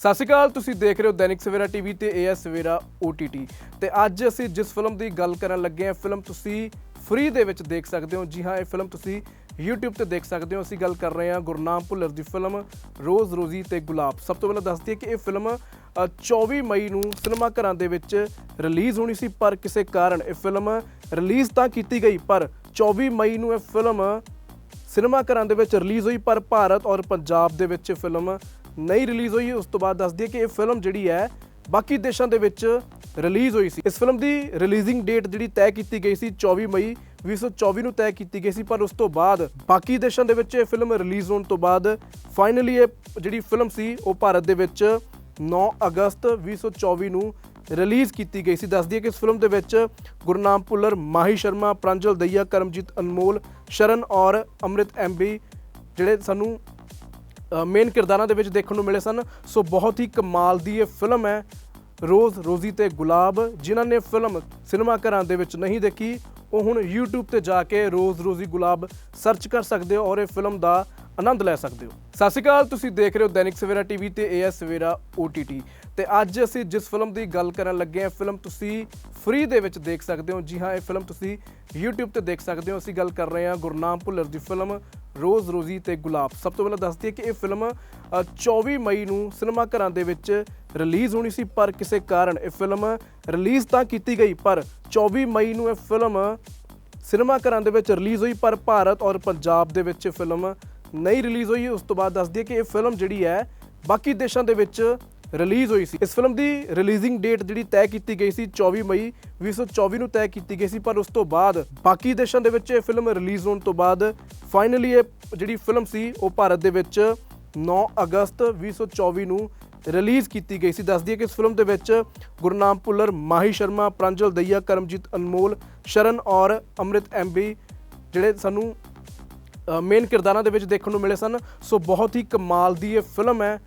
ਸਤਿ ਸ਼੍ਰੀ ਅਕਾਲ ਤੁਸੀਂ ਦੇਖ ਰਹੇ ਹੋ ਦੈਨਿਕ ਸਵੇਰਾ ਟੀਵੀ ਤੇ ਇਹ ਹੈ ਸਵੇਰਾ OTT ਤੇ ਅੱਜ ਅਸੀਂ ਜਿਸ ਫਿਲਮ ਦੀ ਗੱਲ ਕਰਨ ਲੱਗੇ ਹਾਂ ਫਿਲਮ ਤੁਸੀਂ ਫ੍ਰੀ ਦੇ ਵਿੱਚ ਦੇਖ ਸਕਦੇ ਹੋ। ਜੀ ਹਾਂ ਇਹ ਫਿਲਮ ਤੁਸੀਂ YouTube ਤੇ ਦੇਖ ਸਕਦੇ ਹੋ। ਅਸੀਂ ਗੱਲ ਕਰ ਰਹੇ ਹਾਂ ਗੁਰਨਾਮ ਭੁੱਲਰ ਦੀ ਫਿਲਮ ਰੋਜ਼ ਰੋਜ਼ੀ ਤੇ ਗੁਲਾਬ। ਸਭ ਤੋਂ ਪਹਿਲਾਂ ਦੱਸਦੀ ਹੈ ਕਿ ਇਹ ਫਿਲਮ ਅ, 24 ਮਈ ਨੂੰ ਸਿਨੇਮਾ ਘਰਾਂ ਦੇ ਵਿੱਚ ਰਿਲੀਜ਼ ਹੋਣੀ ਸੀ ਪਰ ਕਿਸੇ ਕਾਰਨ ਇਹ ਫਿਲਮ ਰਿਲੀਜ਼ ਤਾਂ ਕੀਤੀ ਗਈ ਪਰ 24 ਮਈ ਨੂੰ ਇਹ ਫਿਲਮ ਸਿਨੇਮਾ ਘਰਾਂ ਦੇ ਵਿੱਚ ਰਿਲੀਜ਼ ਹੋਈ ਪਰ ਭਾਰਤ ਔਰ ਪੰਜਾਬ ਦੇ ਵਿੱਚ ਇਹ ਫਿਲਮ ਨਹੀਂ ਰਿਲੀਜ਼ ਹੋਈ, ਉਸ ਤੋਂ ਬਾਅਦ ਦੱਸ ਦਈਏ ਕਿ ਇਹ ਫਿਲਮ ਜਿਹੜੀ ਹੈ, ਬਾਕੀ ਦੇਸ਼ਾਂ ਦੇ ਵਿੱਚ ਰਿਲੀਜ਼ ਹੋਈ ਸੀ। ਇਸ ਫਿਲਮ ਦੀ ਰਿਲੀਜ਼ਿੰਗ ਡੇਟ ਜਿਹੜੀ ਤੈਅ ਕੀਤੀ ਗਈ ਸੀ 24 ਮਈ 2024 ਨੂੰ ਤੈਅ ਕੀਤੀ ਗਈ ਸੀ, ਪਰ ਉਸ ਤੋਂ ਬਾਅਦ ਬਾਕੀ ਦੇਸ਼ਾਂ ਦੇ ਵਿੱਚ ਇਹ ਫਿਲਮ ਰਿਲੀਜ਼ ਹੋਣ ਤੋਂ ਬਾਅਦ ਫਾਈਨਲੀ ਇਹ ਜਿਹੜੀ ਫਿਲਮ ਸੀ, ਉਹ ਭਾਰਤ ਦੇ ਵਿੱਚ 9 ਅਗਸਤ 2024 ਨੂੰ ਰਿਲੀਜ਼ ਕੀਤੀ ਗਈ ਸੀ। ਦੱਸ ਦਈਏ ਕਿ ਇਸ ਫਿਲਮ ਦੇ ਵਿੱਚ ਗੁਰਨਾਮ ਭੁੱਲਰ, ਮਾਹੀ ਸ਼ਰਮਾ, ਪ੍ਰਾਂਜਲ ਦਈਆ, ਕਰਮਜੀਤ ਅਨਮੋਲ, ਸ਼ਰਨ ਔਰ ਅੰਮ੍ਰਿਤ ਐਮਬੀ ਜਿਹੜੇ ਸਾਨੂੰ ਮੇਨ ਕਿਰਦਾਰਾਂ ਦੇ ਵਿੱਚ ਦੇਖਣ ਨੂੰ ਮਿਲੇ ਸਨ। ਸੋ ਬਹੁਤ ਹੀ ਕਮਾਲ ਦੀ ਇਹ ਫਿਲਮ ਹੈ। ਰੋਜ਼ ਰੋਜ਼ੀ ਤੇ ਗੁਲਾਬ, ਜਿਨ੍ਹਾਂ ਨੇ ਫਿਲਮ ਸਿਨੇਮਾ ਘਰਾਂ ਦੇ ਵਿੱਚ ਨਹੀਂ ਦੇਖੀ, ਉਹ ਹੁਣ YouTube ਤੇ ਜਾ ਕੇ ਰੋਜ਼ ਰੋਜ਼ੀ ਗੁਲਾਬ ਸਰਚ ਕਰ ਸਕਦੇ ਹੋ ਔਰ ਇਹ ਫਿਲਮ ਦਾ ਆਨੰਦ ਲੈ ਸਕਦੇ ਹੋ। ਸਤਿ ਸ਼੍ਰੀ ਅਕਾਲ ਤੁਸੀਂ ਦੇਖ ਰਹੇ ਹੋ ਦੈਨਿਕ ਸਵੇਰਾ ਟੀਵੀ ਤੇ ਇਹ ਹੈ ਸਵੇਰਾ OTT ਤੇ ਅੱਜ ਅਸੀਂ ਜਿਸ ਫਿਲਮ ਦੀ ਗੱਲ ਕਰਨ ਲੱਗੇ ਹਾਂ ਫਿਲਮ ਤੁਸੀਂ ਫ੍ਰੀ ਦੇ ਵਿੱਚ ਦੇਖ ਸਕਦੇ ਹੋ। ਜੀ ਹਾਂ ਇਹ ਫਿਲਮ ਤੁਸੀਂ YouTube ਤੇ ਦੇਖ ਸਕਦੇ ਹੋ। ਅਸੀਂ ਗੱਲ ਕਰ ਰਹੇ ਹਾਂ ਗੁਰਨਾਮ ਭੁੱਲਰ ਦੀ ਫਿਲਮ ਰੋਜ਼ ਰੋਜ਼ੀ ਤੇ ਗੁਲਾਬ। ਸਭ ਤੋਂ ਪਹਿਲਾਂ ਦੱਸਦੀ ਹੈ ਕਿ ਇਹ ਫਿਲਮ ਅ, 24 ਮਈ ਨੂੰ ਸਿਨੇਮਾ ਘਰਾਂ ਦੇ ਵਿੱਚ ਰਿਲੀਜ਼ ਹੋਣੀ ਸੀ ਪਰ ਕਿਸੇ ਕਾਰਨ ਇਹ ਫਿਲਮ ਰਿਲੀਜ਼ ਤਾਂ ਕੀਤੀ ਗਈ ਪਰ 24 ਮਈ ਨੂੰ ਇਹ ਫਿਲਮ ਸਿਨੇਮਾ ਘਰਾਂ ਦੇ ਵਿੱਚ ਰਿਲੀਜ਼ ਹੋਈ ਪਰ ਭਾਰਤ ਔਰ ਪੰਜਾਬ ਦੇ ਵਿੱਚ ਇਹ ਫਿਲਮ ਨਹੀਂ ਰਿਲੀਜ਼ ਹੋਈ, ਉਸ ਤੋਂ ਬਾਅਦ ਦੱਸਦੀ ਦਈਏ ਕਿ ਇਹ ਫਿਲਮ ਜਿਹੜੀ ਹੈ, ਬਾਕੀ ਦੇਸ਼ਾਂ ਦੇ ਵਿੱਚ ਰਿਲੀਜ਼ ਹੋਈ ਸੀ। ਇਸ ਫਿਲਮ ਦੀ ਰਿਲੀਜ਼ਿੰਗ ਡੇਟ ਜਿਹੜੀ ਤੈਅ ਕੀਤੀ ਗਈ ਸੀ 24 ਮਈ 2024 ਨੂੰ ਤੈਅ ਕੀਤੀ ਗਈ ਸੀ, ਪਰ ਉਸ ਤੋਂ ਬਾਅਦ ਬਾਕੀ ਦੇਸ਼ਾਂ ਦੇ ਵਿੱਚ ਇਹ ਫਿਲਮ ਰਿਲੀਜ਼ ਹੋਣ ਤੋਂ ਬਾਅਦ ਫਾਈਨਲੀ ਇਹ ਜਿਹੜੀ ਫਿਲਮ ਸੀ, ਉਹ ਭਾਰਤ ਦੇ ਵਿੱਚ 9 ਅਗਸਤ 2024 ਨੂੰ ਰਿਲੀਜ਼ ਕੀਤੀ ਗਈ ਸੀ। ਦੱਸਦੀ ਹੈ ਕਿ ਇਸ ਫਿਲਮ ਦੇ ਵਿੱਚ ਗੁਰਨਾਮ ਭੁੱਲਰ, ਮਾਹੀ ਸ਼ਰਮਾ, ਪ੍ਰਾਂਜਲ ਦਈਆ, ਕਰਮਜੀਤ ਅਨਮੋਲ, ਸ਼ਰਨ ਔਰ ਅੰਮ੍ਰਿਤ ਐਮਬੀ ਜਿਹੜੇ ਸਾਨੂੰ ਮੇਨ ਕਿਰਦਾਰਾਂ ਦੇ ਵਿੱਚ ਦੇਖਣ ਨੂੰ ਮਿਲੇ ਸਨ। ਸੋ ਬਹੁਤ ਹੀ ਕਮਾਲ ਦੀ ਇਹ ਫਿਲਮ ਹੈ।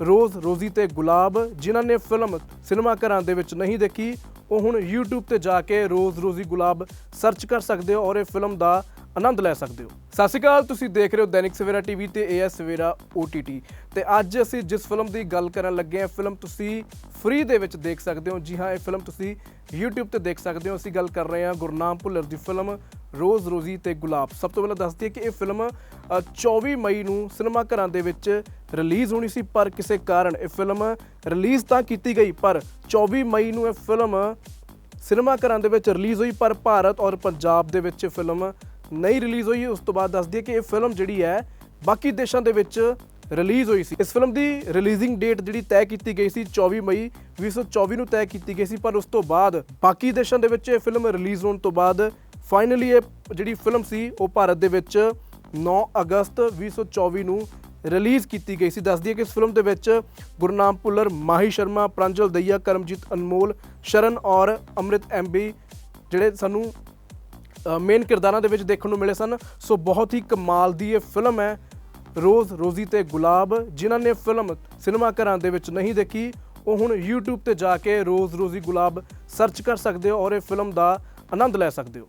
ਰੋਜ਼ ਰੋਜ਼ੀ ਤੇ ਗੁਲਾਬ, ਜਿਨ੍ਹਾਂ ਨੇ ਫਿਲਮ ਸਿਨੇਮਾ ਘਰਾਂ ਦੇ ਵਿੱਚ ਨਹੀਂ ਦੇਖੀ, ਉਹ ਹੁਣ YouTube ਤੇ ਜਾ ਕੇ ਰੋਜ਼ ਰੋਜ਼ੀ ਗੁਲਾਬ ਸਰਚ ਕਰ ਸਕਦੇ ਹੋ ਔਰ ਇਹ ਫਿਲਮ ਦਾ ਆਨੰਦ ਲੈ ਸਕਦੇ ਹੋ। ਸਤਿ ਸ਼੍ਰੀ ਅਕਾਲ, ਤੁਸੀਂ ਦੇਖ ਰਹੇ ਹੋ ਦੈਨਿਕ ਸਵੇਰਾ ਟੀਵੀ ਤੇ ਇਹ ਹੈ ਸਵੇਰਾ OTT ਤੇ ਅੱਜ ਅਸੀਂ ਜਿਸ ਫਿਲਮ ਦੀ ਗੱਲ ਕਰਨ ਲੱਗੇ ਹਾਂ ਫਿਲਮ ਤੁਸੀਂ ਫ੍ਰੀ ਦੇ ਵਿੱਚ ਦੇਖ ਸਕਦੇ ਹੋ। ਜੀ ਹਾਂ, ਇਹ ਫਿਲਮ ਤੁਸੀਂ YouTube ਤੇ ਦੇਖ ਸਕਦੇ ਹੋ। ਅਸੀਂ ਗੱਲ ਕਰ ਰਹੇ ਹਾਂ ਗੁਰਨਾਮ ਭੁੱਲਰ ਦੀ ਫਿਲਮ ਰੋਜ਼ ਰੋਜ਼ੀ ਤੇ ਗੁਲਾਬ। ਸਭ ਤੋਂ ਪਹਿਲਾਂ ਦੱਸਦੀ ਹੈ ਕਿ ਇਹ ਫਿਲਮ ਅ, 24 ਮਈ ਨੂੰ ਸਿਨੇਮਾ ਘਰਾਂ ਦੇ ਵਿੱਚ ਰਿਲੀਜ਼ ਹੋਣੀ ਸੀ ਪਰ ਕਿਸੇ ਕਾਰਨ ਇਹ ਫਿਲਮ ਰਿਲੀਜ਼ ਤਾਂ ਕੀਤੀ ਗਈ ਪਰ 24 ਮਈ ਨੂੰ ਇਹ ਫਿਲਮ ਸਿਨੇਮਾ ਘਰਾਂ ਦੇ ਵਿੱਚ ਰਿਲੀਜ਼ ਹੋਈ ਪਰ ਭਾਰਤ ਔਰ ਪੰਜਾਬ ਦੇ ਵਿੱਚ ਇਹ ਫਿਲਮ ਨਹੀਂ ਰਿਲੀਜ਼ ਹੋਈ। ਉਸ ਤੋਂ ਬਾਅਦ ਦੱਸਦੀ ਹੈ ਕਿ ਇਹ ਫਿਲਮ ਜਿਹੜੀ ਹੈ ਬਾਕੀ ਦੇਸ਼ਾਂ ਦੇ ਵਿੱਚ ਰਿਲੀਜ਼ ਹੋਈ ਸੀ। ਇਸ ਫਿਲਮ ਦੀ ਰਿਲੀਜ਼ਿੰਗ ਡੇਟ ਜਿਹੜੀ ਤੈਅ ਕੀਤੀ ਗਈ ਸੀ 24 ਮਈ 2024 ਨੂੰ ਤੈਅ ਕੀਤੀ ਗਈ ਸੀ ਪਰ ਉਸ ਤੋਂ ਬਾਅਦ ਬਾਕੀ ਦੇਸ਼ਾਂ ਦੇ ਵਿੱਚ ਇਹ ਫਿਲਮ ਰਿਲੀਜ਼ ਹੋਣ ਤੋਂ ਬਾਅਦ ਫਾਈਨਲੀ ਇਹ ਜਿਹੜੀ ਫਿਲਮ ਸੀ, ਉਹ ਭਾਰਤ ਦੇ ਵਿੱਚ 9 ਅਗਸਤ 2024 ਨੂੰ ਰਿਲੀਜ਼ ਕੀਤੀ ਗਈ ਸੀ। ਦੱਸਦੀ ਹੈ ਕਿ ਇਸ ਫਿਲਮ ਦੇ ਵਿੱਚ ਗੁਰਨਾਮ ਭੁੱਲਰ, ਮਾਹੀ ਸ਼ਰਮਾ, ਪ੍ਰਾਂਜਲ ਦਈਆ, ਕਰਮਜੀਤ ਅਨਮੋਲ, ਸ਼ਰਨ ਔਰ ਅੰਮ੍ਰਿਤ ਐਮਬੀ ਜਿਹੜੇ ਸਾਨੂੰ ਮੇਨ ਕਿਰਦਾਰਾਂ ਦੇ ਵਿੱਚ ਦੇਖਣ ਨੂੰ ਮਿਲੇ ਸਨ। ਸੋ ਬਹੁਤ ਹੀ ਕਮਾਲ ਦੀ ਇਹ ਫਿਲਮ ਹੈ। ਰੋਜ਼ ਰੋਜ਼ੀ ਤੇ ਗੁਲਾਬ, ਜਿਨ੍ਹਾਂ ਨੇ ਫਿਲਮ ਸਿਨੇਮਾ ਘਰਾਂ ਦੇ ਵਿੱਚ ਨਹੀਂ ਦੇਖੀ, ਉਹ ਹੁਣ YouTube ਤੇ ਜਾ ਕੇ ਰੋਜ਼ ਰੋਜ਼ੀ ਗੁਲਾਬ ਸਰਚ ਕਰ ਸਕਦੇ ਹੋ ਔਰ ਇਹ ਫਿਲਮ ਦਾ ਆਨੰਦ ਲੈ ਸਕਦੇ ਹੋ।